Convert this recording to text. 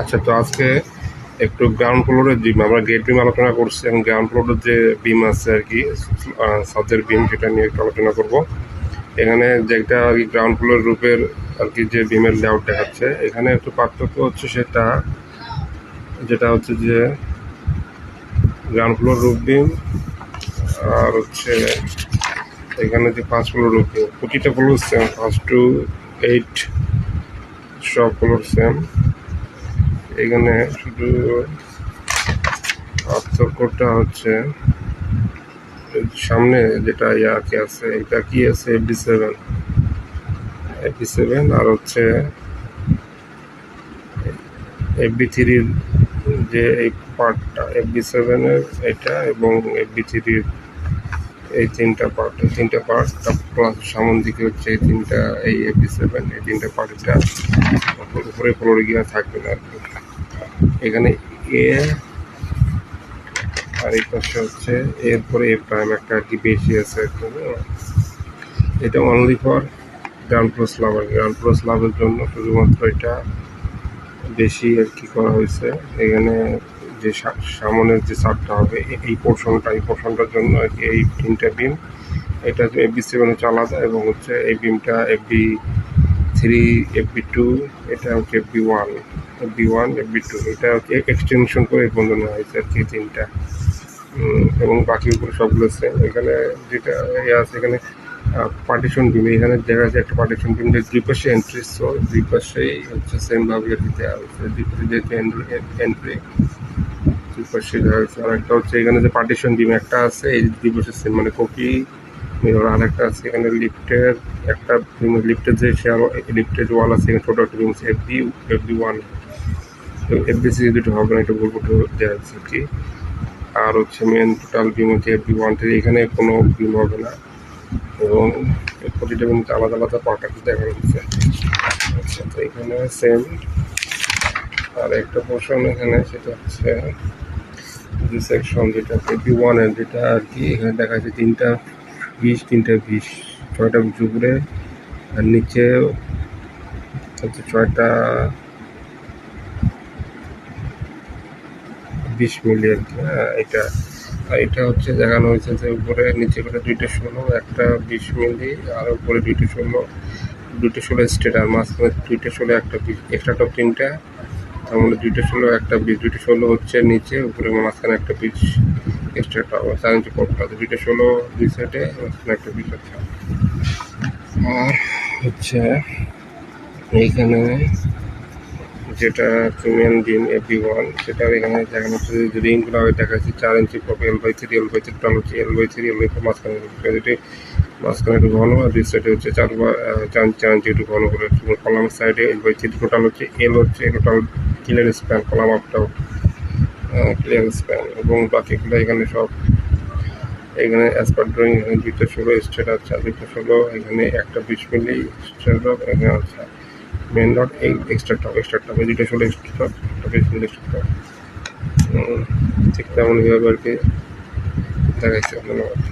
আচ্ছা তো আজকে একটু গ্রাউন্ড ফ্লোরের বিম আমরা গেট বিম আলোচনা করছি এবং গ্রাউন্ড ফ্লোরের যে বিম আছে আর কি সাদের বিম সেটা নিয়ে একটু আলোচনা করব। এখানে যেটা আর কি গ্রাউন্ড ফ্লোর রূপের আর কি যে বিমের লেআউট দেখাচ্ছে, এখানে একটু পার্থক্য হচ্ছে সেটা, যেটা হচ্ছে যে গ্রাউন্ড ফ্লোর রূপ বিম আর হচ্ছে এখানে যে পাঁচ ফ্লোর রূপ বিম প্রতিটা floor same first two eight সব ফ্লোর সেম এখানে শুধু পার্থক্যটা হচ্ছে, সামনে যেটা ইয়াকে আছে, এটা কি আছে? এফডি সেভেন এফডি সেভেন আর হচ্ছে এফবি থ্রির যে এই পার্টটা এফবি সেভেনের এটা এবং এফবি থ্রির এই তিনটা পার্ট, এই তিনটা পার্ট প্লাস সামন দিকে হচ্ছে এই তিনটা, এই এফবি সেভেন এই তিনটা পার্ট এটা উপরে ফ্লোরে গিয়ে থাকবে না আর কি। এখানে এ, আর এই পাশে হচ্ছে, এরপরে এ প্রাইম একটা আর কি বেশি আছে হ্যাঁ। এটা only for ground floor slab R ground floor স্লাবের জন্য শুধুমাত্র এটা বেশি আর কি করা হয়েছে। এখানে যে সামনের যে সারটা হবে এই পোর্শনটা এই পোর্শনটার জন্য আর কি এই তিনটা বিম এটা এফবি সেভেন হচ্ছে আলাদা এবং হচ্ছে এই বিমটা F FB three FB two, এটা হচ্ছে FB one. FB one, FB two, এটা হচ্ছে এক্সটেনশন করে বন্ধ নেওয়া হয়েছে আর কি তিনটা। এবং বাকি উপরে সবগুলো সেম এখানে যেটা ইয়ে আছে, এখানে পার্টিশন বিম এখানে দেখা যাচ্ছে একটা পার্টিশন বিম যে দুই পাশে এন্ট্রি সো দুই পাশেই হচ্ছে সেম ভাবে আর কি দেওয়া হয়েছে দুই পাশে যেহেতু এন্ট্রি দুই পাশে দেওয়া হয়েছে আর একটা হচ্ছে এখানে যে পার্টিশন বিম একটা আছে, এই দুই পাশে সেম মানে কপি আর একটা আছে এখানে লিফটের একটা লিফটের যে শেয়ার লিফটের যে ওয়াল আছে, এখানে ছোটো একটা beam F B F B one F B C দুটো হবে না, এটা বলব দেওয়া আছে কি আর হচ্ছে মেন টোটাল বিম হচ্ছে এফ বি ওয়ান থেকে এখানে কোনো বিম হবে না। এবং প্রতিটা বিমতে আলাদা আলাদা পার্ট দেখা যাচ্ছে আচ্ছা তো এখানে সেম আর একটা পোর্শন এখানে, সেটা হচ্ছে যে সেকশন যেটা এফবি ওয়ানের যেটা আর কি এখানে দেখা যাচ্ছে তিনটা বিশ, তিনটা বিশ, ছয়টা বিশ উপরে আর নিচে হচ্ছে ছয়টা বিশ মিলি আর কি হ্যাঁ এটা। এটা হচ্ছে দেখানো হয়েছে যে উপরে নিচে করে দুইটা ষোলো, একটা বিশ মিলি, আর উপরে দুইটা ষোলো। দুইটা ষোলো স্টেট, আর মাঝখানে দুইটা ষোলো, একটা বিশ এক্সট্রা টপ তিনটা। তার মানে দুইটা ষোলো একটা বিশ দুইটা ষোলো হচ্ছে নিচে, উপরে মাঝখানে একটা ব্রিজ এক্সট্রা টপ তার নিচে দুইটা ষোলো দুই সাইডে মাঝখানে একটা বিশ আছে। আর হচ্ছে এইখানে যেটা মেন ডিম এভি ওয়ান সেটা এখানে দেখানো হচ্ছে যে রিংগুলো দেখা যাচ্ছে চার inch COP L by three L by three total হচ্ছে L by three L by four মাঝখানে যেটি মাঝখানে একটু ঘন, আর দুই সাইডে হচ্ছে চার চার চার ইঞ্চি একটু ঘন করে। কলাম সাইডে এল বাই থ্রি টোটাল হচ্ছে এল হচ্ছে টোটাল ক্লিয়ার স্প্যান কলাম আপটাও ক্লিয়ার স্প্যান এবং বাকিগুলো এখানে সব, এখানে অ্যাসপার ড্রয়িং এখানে দুইটা ষোলো স্টেট আছে দুইটা ষোলো, এখানে একটা বিশ মিলি স্টেট এখানে আছে মেন ডট এই এক্সট্রা টপ এক্সট্রা টপ এই দুটো ষোলো এক্সট্রা টপ একটা বিশ মিলি টপ ঠিক তেমন ভাবে আর কি ধন্যবাদ